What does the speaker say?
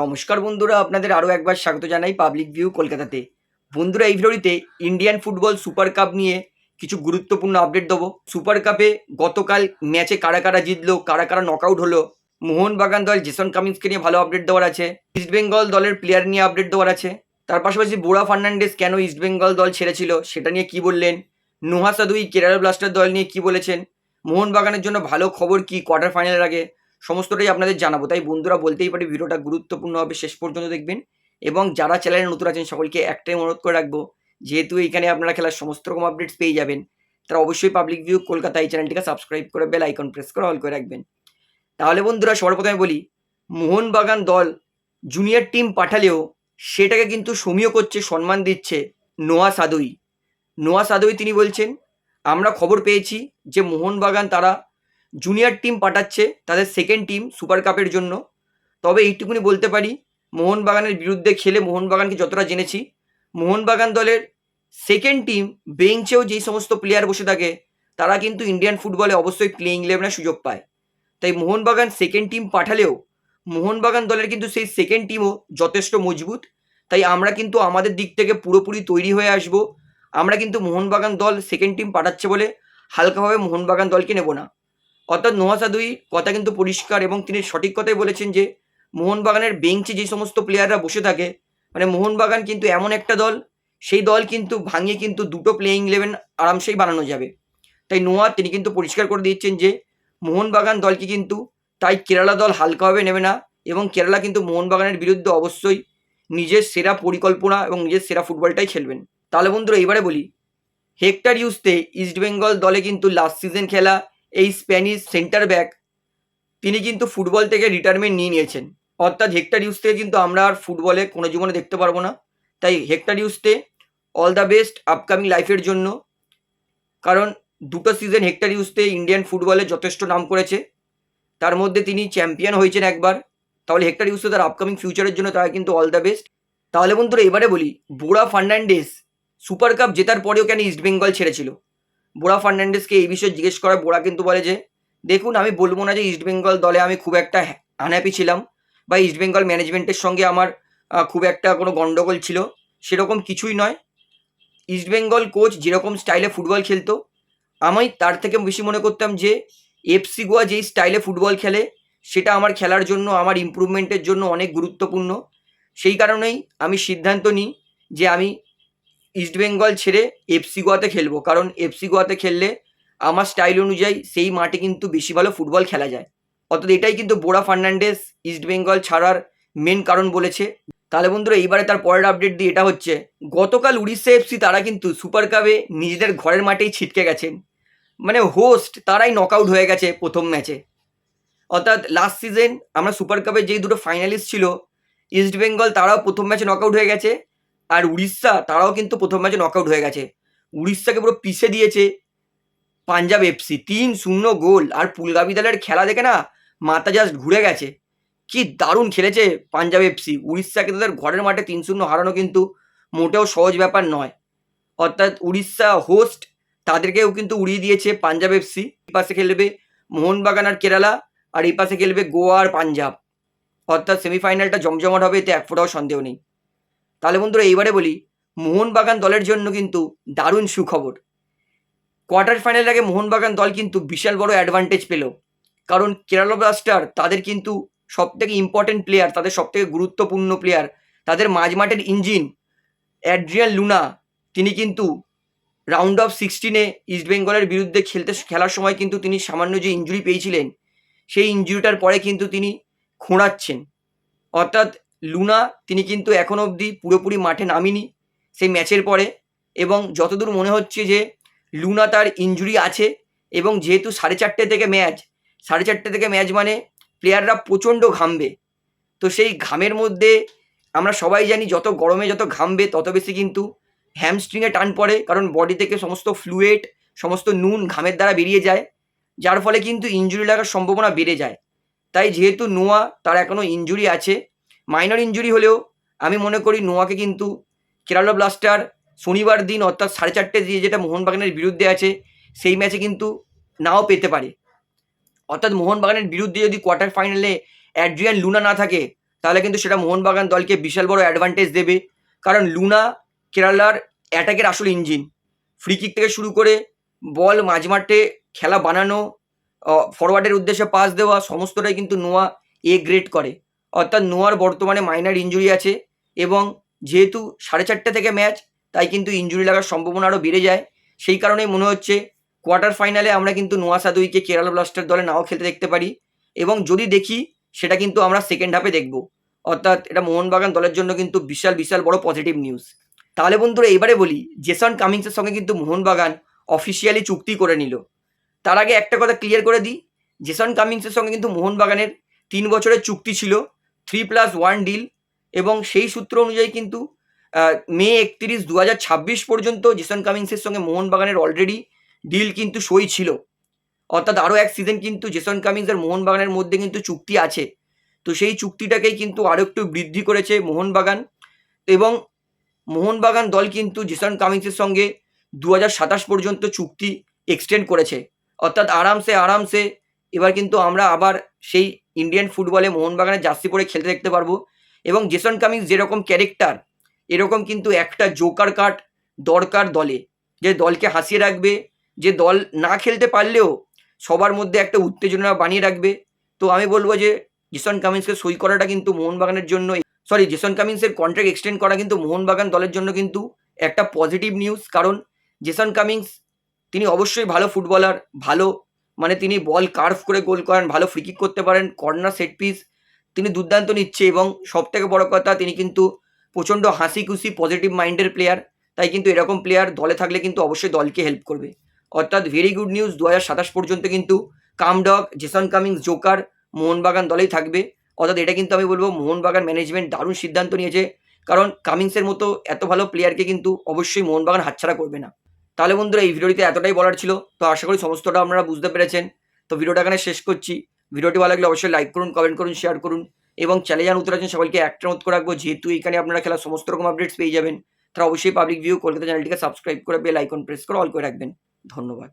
নমস্কার বন্ধুরা, আপনাদের আরও একবার স্বাগত জানাই পাবলিক ভিউ কলকাতাতে। বন্ধুরা, এই ভিডিওটিতে ইন্ডিয়ান ফুটবল সুপার কাপ নিয়ে কিছু গুরুত্বপূর্ণ আপডেট দেবো। সুপার কাপে গতকাল ম্যাচে কারা কারা জিতলো, কারা কারা নকআউট হলো, মোহনবাগান দল জেসন কামিন্সকে নিয়ে ভালো আপডেট দেওয়ার আছে ইস্টবেঙ্গল দলের প্লেয়ার নিয়ে আপডেট দেওয়ার আছে। তার পাশাপাশি বোরা ফার্নান্ডেস কেন ইস্টবেঙ্গল দল ছেড়েছিল, সেটা নিয়ে কি বললেন? নোহা সাদুই কেরালা ব্লাস্টার দল নিয়ে কি বলেছেন? মোহনবাগানের জন্য ভালো খবর কি? কোয়ার্টার ফাইনালের আগে সমস্তটাই আপনাদের জানাব। তাই বন্ধুরা বলতেই পারি ভিডিওটা গুরুত্বপূর্ণ হবে, শেষ পর্যন্ত দেখবেন। এবং যারা চ্যানেলে নতুন আছেন, সকলকে একটাই অনুরোধ করে রাখব, যেহেতু এইখানে আপনারা খেলার সমস্ত রকম আপডেটস পেয়ে যাবেন, তারা অবশ্যই পাবলিক ভিউ কলকাতা এই চ্যানেলটিকে সাবস্ক্রাইব করে বেল আইকন প্রেস করে অল করে রাখবেন। তাহলে বন্ধুরা সবার প্রথমে বলি, মোহনবাগান দল জুনিয়র টিম পাঠালেও সেটাকে কিন্তু সমীহ করছে, সম্মান দিচ্ছে নোয়া সাদুই। নোয়া সাদুই তিনি বলছেন, আমরা খবর পেয়েছি যে মোহনবাগান তারা জুনিয়র টিম পাঠাচ্ছে তাদের সেকেন্ড টিম সুপার কাপের জন্য। তবে এইটুকুনি বলতে পারি, মোহনবাগানের বিরুদ্ধে খেলে মোহনবাগানকে যতটা জেনেছি, মোহনবাগান দলের সেকেন্ড টিম বেঞ্চেও যেই সমস্ত প্লেয়ার বসে থাকে, তারা কিন্তু ইন্ডিয়ান ফুটবলে অবশ্যই প্লেইং ইলেভেনের সুযোগ পায়। তাই মোহনবাগান সেকেন্ড টিম পাঠালেও মোহনবাগান দলের কিন্তু সেই সেকেন্ড টিমও যথেষ্ট মজবুত। তাই আমরা কিন্তু আমাদের দিক থেকে পুরোপুরি তৈরি হয়ে আসব। আমরা কিন্তু মোহনবাগান দল সেকেন্ড টিম পাঠাচ্ছে বলে হালকাভাবে মোহনবাগান দলকে নেব না। অর্থাৎ নোহা সাদুই কথা কিন্তু পরিষ্কার এবং তিনি সঠিক কথাই বলেছেন যে, মোহনবাগানের বেঞ্চে যে সমস্ত প্লেয়াররা বসে থাকে মানে মোহনবাগান কিন্তু এমন একটা দল, সেই দল কিন্তু ভাঙিয়ে কিন্তু দুটো প্লেয়িং ইলেভেন আরামসেই বানানো যাবে। তাই নোয়া, তিনি কিন্তু পরিষ্কার করে দিচ্ছেন যে, মোহনবাগান দলকে কিন্তু, তাই কেরালা দল হালকাভাবে নেবে না এবং কেরালা কিন্তু মোহনবাগানের বিরুদ্ধে অবশ্যই নিজের সেরা পরিকল্পনা এবং নিজের সেরা ফুটবলটাই খেলবেন। তাহলে বন্ধুরা, এবারে বলি, হেক্টর ইউজতে ইস্টবেঙ্গল দলে কিন্তু লাস্ট সিজন খেলা এই স্প্যানিশ সেন্টার ব্যাক, তিনি কিন্তু ফুটবল থেকে রিটায়ারমেন্ট নিয়ে নিয়েছেন। অর্থাৎ হেক্টর থেকে কিন্তু আমরা আর ফুটবলে কোনো জীবনে দেখতে পারব না। তাই Hector Yuste all the best upcoming লাইফের জন্য, কারণ দুটো সিজন হেক্টর ইউজতে ইন্ডিয়ান ফুটবলে যথেষ্ট নাম করেছে। তার মধ্যে তিনি চ্যাম্পিয়ন হয়েছেন একবার। তাহলে হেক্টর ইউজতে তার আপকামিং ফিউচারের জন্য তারা কিন্তু অল দ্য বেস্ট তাহলে বন্ধুরা, এবারে বলি বোরা ফার্নান্ডেস সুপার কাপ জেতার পরেও কেন ইস্টবেঙ্গল ছেড়েছিল? বোরা ফার্নান্ডেসকে এই বিষয়ে জিজ্ঞেস করা বোরা কিন্তু বলে যে, দেখুন, আমি বলব না যে ইস্টবেঙ্গল দলে আমি খুব একটা আনহ্যাপি ছিলাম বা ইস্টবেঙ্গল ম্যানেজমেন্টের সঙ্গে আমার খুব একটা কোনো গন্ডগোল ছিল। সেরকম কিছুই নয়। ইস্টবেঙ্গল কোচ যেরকম স্টাইলে ফুটবল খেলতো, আমি তার থেকে বেশি মনে করতাম যে এফসি গোয়া যেই স্টাইলে ফুটবল খেলে, সেটা আমার খেলার জন্য, আমার ইমপ্রুভমেন্টের জন্য অনেক গুরুত্বপূর্ণ। সেই কারণেই আমি সিদ্ধান্ত নিই যে, আমি ইস্টবেঙ্গল ছেড়ে এফসি গোয়াতে খেলব। কারণ এফসি গোয়াতে খেললে আমার স্টাইল অনুযায়ী সেই মাঠে কিন্তু বেশি ভালো ফুটবল খেলা যায়। অর্থাৎ এটাই কিন্তু বোরা ফার্নান্ডেস ইস্টবেঙ্গল ছাড়ার মেন কারণ বলেছে। তাহলে বন্ধুরা, এইবারে তার পরের আপডেট দিয়ে এটা হচ্ছে, গতকাল উড়িষ্যা এফসি তারা কিন্তু সুপার কাপে নিজেদের ঘরের মাঠেই ছিটকে গেছেন মানে হোস্ট তারাই নকআউট হয়ে গেছে প্রথম ম্যাচে অর্থাৎ লাস্ট সিজন আমরা সুপার কাপে যেই দুটো ফাইনালিস্ট ছিল ইস্টবেঙ্গল তারাও প্রথম ম্যাচে নকআউট হয়ে গেছে। আর উড়িষ্যা, তারাও কিন্তু প্রথম ম্যাচে নকআউট হয়ে গেছে। উড়িষ্যাকে পুরো পিষে দিয়েছে পাঞ্জাব এফসি তিন শূন্য গোল। আর পুলগাবি দলের খেলা দেখে না মাথা জাস্ট ঘুরে গেছে। কি দারুণ খেলেছে পাঞ্জাব এফসি উড়িষ্যাকে তাদের ঘরের মাঠে তিন শূন্য হারানো কিন্তু মোটেও সহজ ব্যাপার নয়। অর্থাৎ উড়িষ্যা হোস্ট তাদেরকেও কিন্তু উড়িয়ে দিয়েছে পাঞ্জাব এফসি এই পাশে খেলবে মোহনবাগান আর কেরালা, আর এই পাশে খেলবে গোয়া আর পাঞ্জাব। অর্থাৎ সেমিফাইনালটা জমজমাট হবে, এতে এক ফোটাও সন্দেহ নেই। তাহলে বন্ধুরা এইবারে বলি, মোহনবাগান দলের জন্য কিন্তু দারুণ সুখবর। কোয়ার্টার ফাইনালের আগে মোহনবাগান দল কিন্তু বিশাল বড় অ্যাডভান্টেজ পেল। কারণ কেরালা ব্লাস্টার তাদের কিন্তু সব থেকে ইম্পর্টেন্ট প্লেয়ার তাদের সব থেকে গুরুত্বপূর্ণ প্লেয়ার তাদের মাঝমাঠের ইঞ্জিন অ্যাড্রিয়ান লুনা তিনি কিন্তু রাউন্ড অফ সিক্সটিনে ইস্টবেঙ্গলের বিরুদ্ধে খেলতে, খেলার সময় কিন্তু তিনি সামান্য যে ইঞ্জুরি পেয়েছিলেন, সেই ইঞ্জুরিটার পরে কিন্তু তিনি খোঁড়াচ্ছেন। অর্থাৎ লুনা, তিনি কিন্তু এখন অবধি পুরোপুরি মাঠে নামিনি সেই ম্যাচের পরে এবং যতদূর মনে হচ্ছে যে লুনা তার ইঞ্জুরি আছে এবং যেহেতু সাড়ে চারটে থেকে ম্যাচ, সাড়ে চারটে থেকে ম্যাচ মানে প্লেয়াররা প্রচণ্ড ঘামবে। তো সেই ঘামের মধ্যে আমরা সবাই জানি যত গরমে যত ঘামবে তত বেশি কিন্তু হ্যামস্ট্রিংয়ে টান পড়ে কারণ বডি থেকে সমস্ত ফ্লুয়েড সমস্ত নুন ঘামের দ্বারা বেরিয়ে যায়, যার ফলে কিন্তু ইঞ্জুরি লাগার সম্ভাবনা বেড়ে যায়। তাই যেহেতু নোয়া তার এখনও ইঞ্জুরি আছে মাইনর ইঞ্জুরি হলেও আমি মনে করি নোয়াকে কিন্তু কেরালা ব্লাস্টার শনিবার দিন অর্থাৎ সাড়ে চারটে দিয়ে যেটা মোহনবাগানের বিরুদ্ধে আছে, সেই ম্যাচে কিন্তু নাও পেতে পারে। অর্থাৎ মোহনবাগানের বিরুদ্ধে যদি কোয়ার্টার ফাইনালে অ্যাড্রিয়ান লুনা না থাকে, তাহলে কিন্তু সেটা মোহনবাগান দলকে বিশাল বড় অ্যাডভান্টেজ দেবে। কারণ লুনা কেরালার অ্যাটাকের আসল ইঞ্জিন ফ্রি কিক থেকে শুরু করে বল মাঝমাঠে খেলা বানানো ফরওয়ার্ডের উদ্দেশ্যে পাস দেওয়া, সমস্তটাই কিন্তু নোয়া এ গ্রেড করে। অর্থাৎ নোয়ার বর্তমানে মাইনার ইঞ্জুরি আছে এবং যেহেতু সাড়ে চারটে থেকে ম্যাচ তাই কিন্তু ইঞ্জুরি লাগার সম্ভাবনা আরও বেড়ে যায়। সেই কারণেই মনে হচ্ছে কোয়ার্টার ফাইনালে আমরা কিন্তু নোয়া সাদুইকে কেরালা ব্লাস্টার দলে নাও খেলতে দেখতে পারি এবং যদি দেখি, সেটা কিন্তু আমরা সেকেন্ড হাফে দেখব। অর্থাৎ এটা মোহনবাগান দলের জন্য কিন্তু বিশাল বিশাল বড় পজিটিভ নিউজ তাহলে বন্ধুরা, এবারে বলি, জেসন কামিংসের সঙ্গে কিন্তু মোহনবাগান অফিসিয়ালি চুক্তি করে নিল। তার আগে একটা কথা ক্লিয়ার করে দিই, জেসন কামিংসের সঙ্গে কিন্তু মোহনবাগানের তিন বছরের চুক্তি ছিল। থ্রি প্লাস ওয়ান ডিল এবং সেই সূত্র অনুযায়ী কিন্তু মে একত্রিশ দু পর্যন্ত জেসন কামিংসের সঙ্গে মোহনবাগানের অলরেডি ডিল কিন্তু সই ছিল। অর্থাৎ আরও এক সিজন কিন্তু জেসন কামিংস আর মোহনবাগানের মধ্যে কিন্তু চুক্তি আছে। তো সেই চুক্তিটাকেই কিন্তু আরও একটু বৃদ্ধি করেছে মোহনবাগান এবং মোহনবাগান দল কিন্তু জেসন কামিংসের সঙ্গে দু হাজার সাতাশ পর্যন্ত চুক্তি এক্সটেন্ড করেছে। অর্থাৎ আরামসে আরামসে এবার কিন্তু আমরা আবার সেই ইন্ডিয়ান ফুটবলে মোহনবাগানের জার্সি পরে খেলতে দেখতে পারব। এবং জেসন কামিংস যেরকম ক্যারেক্টার এরকম কিন্তু একটা জোকার কাট দরকার দলে। যে দলকে হাসিয়ে রাখবে, যে দল না খেলতে পারলেও সবার মধ্যে একটা উত্তেজনা বানিয়ে রাখবে। তো আমি বলব যে জেসন কামিন্সকে সই করাটা কিন্তু মোহনবাগানের জন্য সরি জেসন কামিন্সের কন্ট্রাক্ট এক্সটেন্ড করা কিন্তু মোহনবাগান দলের জন্য কিন্তু একটা পজিটিভ নিউজ কারণ জেসন কামিংস তিনি অবশ্যই ভালো ফুটবলার ভালো মানে তিনি বল কার্ভ করে গোল করেন, ভালো ফ্রিকিক করতে পারেন কর্নার সেট পিস তিনি দুর্দান্ত নিচ্ছে এবং সব থেকে বড় কথা তিনি কিন্তু প্রচণ্ড হাসি খুশি পজিটিভ মাইন্ডের প্লেয়ার তাই কিন্তু এরকম প্লেয়ার দলে থাকলে কিন্তু অবশ্যই দলকে হেল্প করবে। অর্থাৎ ভেরি গুড নিউজ দু হাজার সাতাশ পর্যন্ত কিন্তু কামডগ জেসন কামিংস জোকার মোহনবাগান দলেই থাকবে। অর্থাৎ এটা কিন্তু আমি বলব, মোহনবাগান ম্যানেজমেন্ট দারুণ সিদ্ধান্ত নিয়েছে, কারণ কামিংসের মতো এত ভালো প্লেয়ারকে কিন্তু অবশ্যই মোহনবাগান হাতছাড়া করবে না। তাহলে বন্ধুরা, এই ভিডিওটিতে এতটাই বলার ছিল। তো আশা করি সমস্তটা আপনারা বুঝতে পেরেছেন। তো ভিডিওটা এখানে শেষ করছি। ভিডিওটি ভালো লাগলে অবশ্যই লাইক করুন কমেন্ট করুন শেয়ার করুন এবং চ্যানেল যান উত্তর আছেন সকলকে একটা অনুরোধ করে রাখব, যেহেতু এখানে আপনারা খেলা সমস্ত রকম আপডেটস পেয়ে যাবেন, তারা অবশ্যই পাবলিক ভিউ কলকাতা চ্যানেলটিকে সাবস্ক্রাইব করে বেল আইকন প্রেস করে অল করে রাখবেন। ধন্যবাদ।